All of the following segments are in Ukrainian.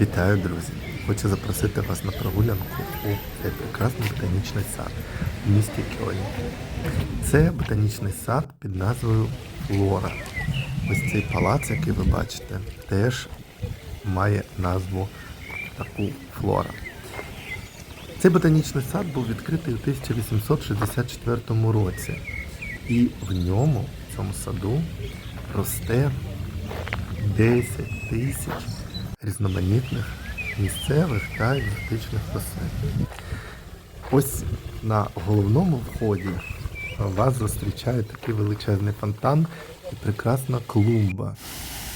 Вітаю, друзі! Хочу запросити вас на прогулянку у цей прекрасний ботанічний сад в місті Кьольн. Це ботанічний сад під назвою Флора. Ось цей палац, який ви бачите, теж має назву таку Флора. Цей ботанічний сад був відкритий у 1864 році. І в ньому, в цьому саду, росте 10 тисяч різноманітних місцевих та екзотичних рослин. Ось на головному вході вас зустрічає такий величезний фонтан і прекрасна клумба.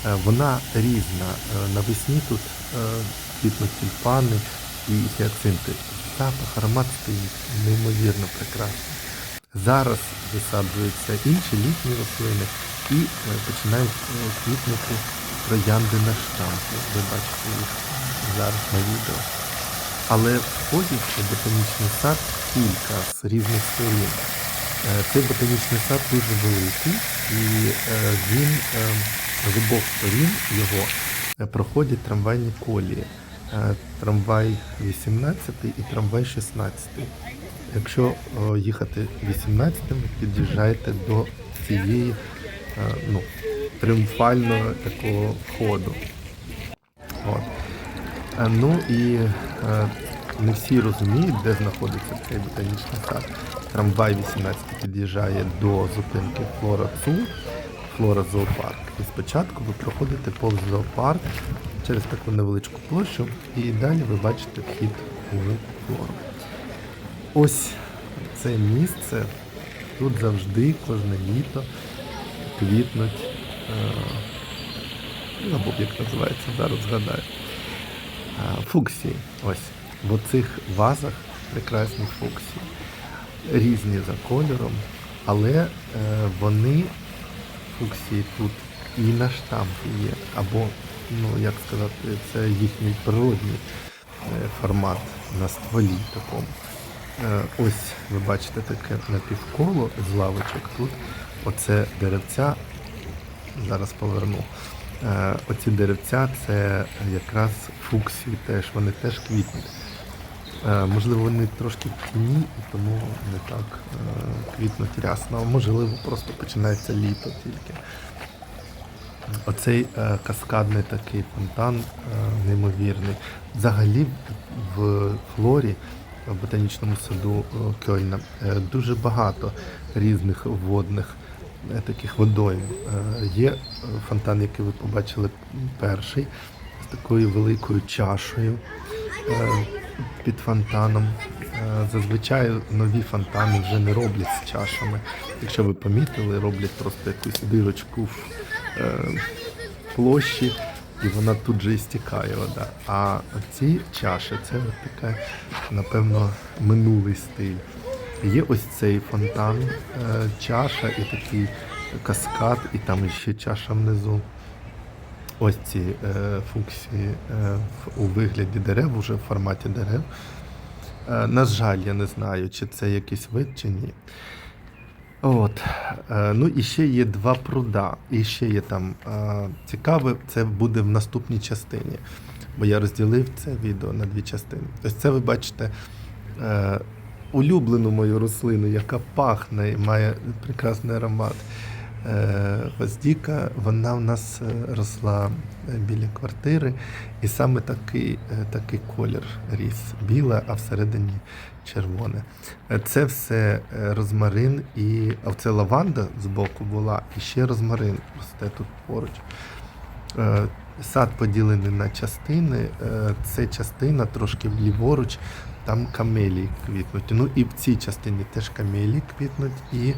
Е, Вона різна. Е, Навесні тут е, квітнуть тюльпани і гіацинти. Запах, аромат стоїть неймовірно прекрасний. Зараз висаджуються інші літні рослини і починають квітнути троянди на штампі. Ви бачите їх зараз на відео. Але входить цей ботанічний сад кілька з різних сторін. Е, Цей ботанічний сад дуже великий, і е, він е, з обох сторін його проходять трамвайні колії. Трамвай 18 і трамвай 16. Якщо їхати 18 під'їжджаєте до цієї ну, тріумфального такого входу. От. Е, Ну і е, не всі розуміють, де знаходиться цей ботанічний сад. Трамвай 18 під'їжджає до зупинки Флора Цу, Флора Зоопарк. І спочатку ви проходите повз зоопарк через таку невеличку площу, і далі ви бачите вхід у флору. Ось це місце. Тут завжди, кожне літо квітнуть. Е, забув, як називається, зараз згадаю. Е, Фуксії. Ось. В оцих вазах прекрасні фуксії. Різні за кольором, але е, вони, фуксії тут і на штампі є, або, ну як сказати, це їхній природній формат на стволі такому. Ось ви бачите таке напівколо з лавочок тут. Оце деревця. Зараз поверну. Е, Оці деревця це якраз фуксії теж, вони теж квітнуть. Е, Можливо, вони трошки тіні, і тому не так е, квітнуть рясно. Можливо, просто починається літо тільки. Оцей каскадний такий фонтан неймовірний. Взагалі в Флорі, в ботанічному саду Кьольна, дуже багато різних водних таких водойм. Е, Є е, фонтан, який ви побачили перший, з такою великою чашею е, під фонтаном. Е, Зазвичай нові фонтани вже не роблять з чашами. Якщо ви помітили, роблять просто якусь дирочку в е, площі, і вона тут же і стікає вода. А ці чаші це от така, напевно, минулий стиль. Є ось цей фонтан, е, чаша і такий каскад, і там ще чаша внизу. Ось ці е, фуксії е, у вигляді дерев, уже в форматі дерев. На жаль, я не знаю, чи це якийсь вид чи ні. От. Ну і ще є два пруда. І ще є там цікаве, це буде в наступній частині. Бо я розділив це відео на дві частини. Ось це ви бачите улюблену мою рослину, яка пахне і має прекрасний аромат. Е, Гвоздіка, вона в нас е, росла е, біля квартири, і саме такий, такий колір ріс біле, а всередині червоне. Це все розмарин і а це лаванда збоку була, і ще розмарин росте тут поруч. Сад поділений на частини. Це частина трошки ліворуч, там камелії квітнуть. Ну і в цій частині теж камелії квітнуть і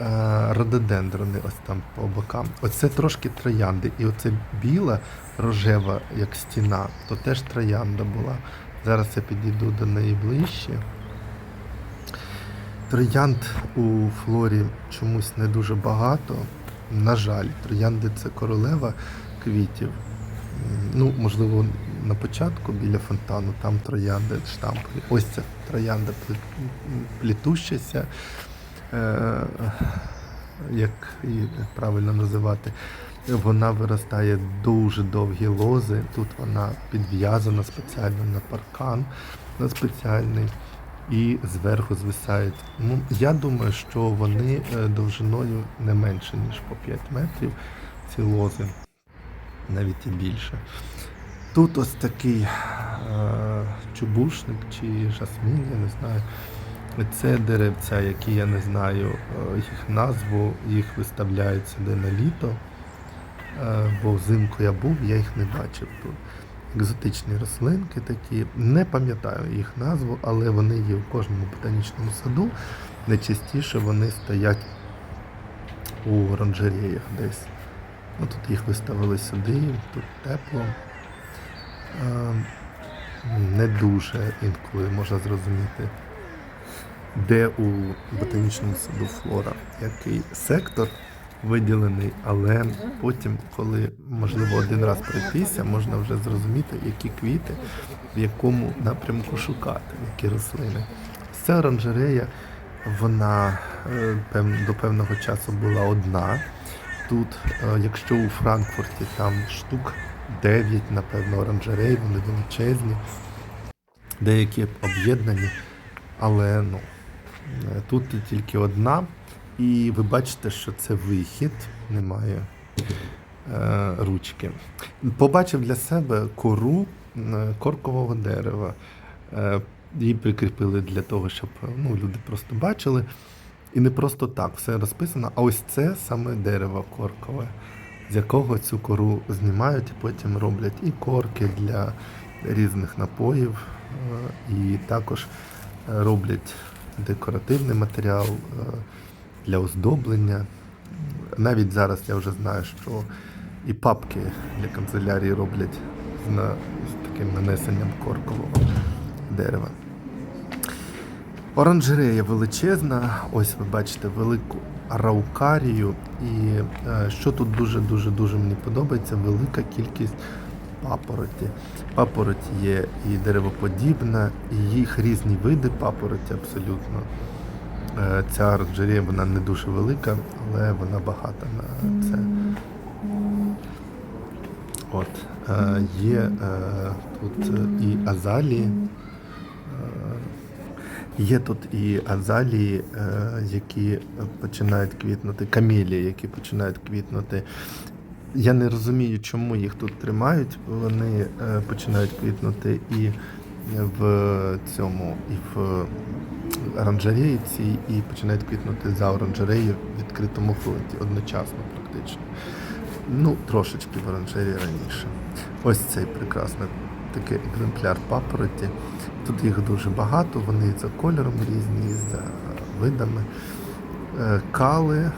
е, рододендрони ось там по бокам. Оце трошки троянди. І оце біла рожева, як стіна, то теж троянда була. Зараз я підійду до неї ближче. Троянд у флорі чомусь не дуже багато. На жаль, троянди це королева квітів. Ну, можливо, на початку біля фонтану там троянди штампові. Ось ця троянда плі- плітущася, е, як її правильно називати. Вона виростає дуже довгі лози. Тут вона підв'язана спеціально на паркан, на спеціальний. І зверху звисають. Ну, я думаю, що вони е, довжиною не менше, ніж по 5 метрів. Ці лози, навіть і більше. Тут ось такий е, чубушник чи жасмін, я не знаю. Це деревця, які я не знаю е, їх назву, їх виставляють сюди на літо. Е, Бо взимку я був, я їх не бачив тут. Екзотичні рослинки такі. Не пам'ятаю їх назву, але вони є в кожному ботанічному саду. Найчастіше вони стоять у оранжереях десь. Ну, тут їх виставили сюди, тут тепло. Не дуже інколи можна зрозуміти, де у ботанічному саду флора, який сектор виділений, але потім, коли можливо один раз пройтися, можна вже зрозуміти, які квіти, в якому напрямку шукати, які рослини. Ця оранжерея, вона е, до певного часу була одна. Тут, е, якщо у Франкфурті там штук 9, напевно, оранжерей, вони величезні, деякі об'єднані, але ну, тут тільки одна. І ви бачите, що це вихід, немає е, ручки. Побачив для себе кору е, коркового дерева. Е, її прикріпили для того, щоб ну, люди просто бачили. І не просто так, все розписано. А ось це саме дерево коркове, з якого цю кору знімають і потім роблять і корки для різних напоїв, е, і також е, роблять декоративний матеріал е, для оздоблення. Навіть зараз я вже знаю, що і папки для канцелярії роблять з, таким нанесенням коркового дерева. Оранжерея величезна. Ось ви бачите велику араукарію. І що тут дуже дуже дуже мені подобається, велика кількість папороті. Папороть є і деревоподібна, і їх різні види папороті абсолютно. Е, Ця оранжерея вона не дуже велика, але вона багата на це. От, е, є е, тут і азалії. Є тут і азалії, які починають квітнути, камелії, які починають квітнути. Я не розумію, чому їх тут тримають. Вони е, починають квітнути і в цьому, і в оранжереї цій, і починають квітнути за оранжереєю в відкритому ґрунті одночасно практично. Ну, трошечки в оранжерії раніше. Ось цей прекрасний такий екземпляр папороті. Тут їх дуже багато, вони за кольором різні, за видами. Е, Кали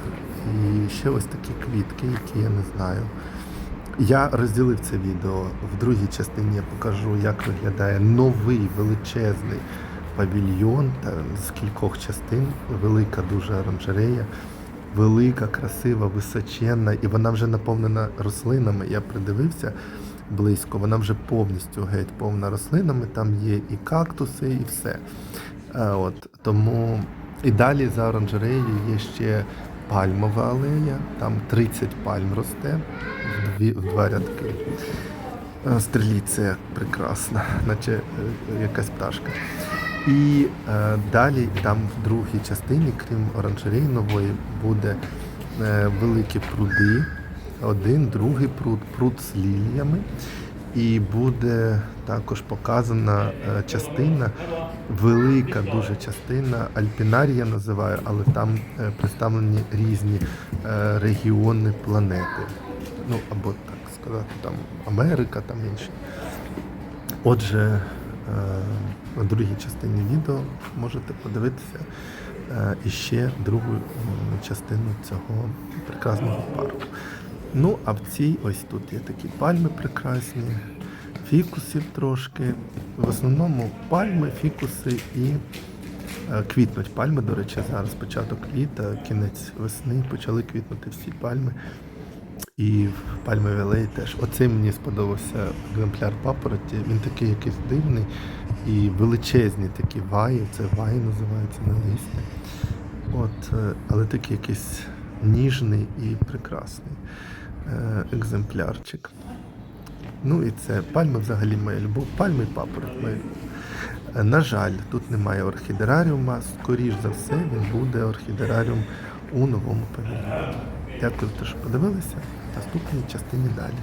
і ще ось такі квітки, які я не знаю. Я розділив це відео. В другій частині я покажу, як виглядає новий величезний павільйон та з кількох частин. Велика дуже оранжерея, велика, красива, височенна, і вона вже наповнена рослинами. Я придивився близько, вона вже повністю геть повна рослинами. Там є і кактуси, і все. Е, От, тому і далі за оранжереєю є ще пальмова алея, там 30 пальм росте в, дві, в два рядки. Е, Стреліція прекрасна, наче е, якась пташка. І е, далі там в другій частині, крім оранжереї нової, буде е, великі пруди. Один, другий пруд, пруд з ліліями. І буде також показана е, частина, велика дуже частина, Альпінарія називаю, але там е, представлені різні е, регіони планети. Ну або так сказати, там Америка, там інші. Отже, у другій частині відео можете подивитися е, іще другу частину цього прекрасного парку. Ну, а в цій ось тут є такі пальми прекрасні, фікусів трошки. В основному пальми, фікуси і е, квітнуть пальми. До речі, зараз початок літа, кінець весни, почали квітнути всі пальми. І в пальмовій алеї теж. Оцей мені сподобався екземпляр папороті. Він такий якийсь дивний і величезні такі ваї. Це ваї називається на листі. От, е, але такий якийсь ніжний і прекрасний. Е, екземплярчик. Ну і це пальми взагалі моя любов. Пальми і папороть моя. Е, На жаль, тут немає орхідераріума. Скоріш за все, він буде орхідераріум у новому павільйоні. Дякую, що подивилися. Наступній частині далі.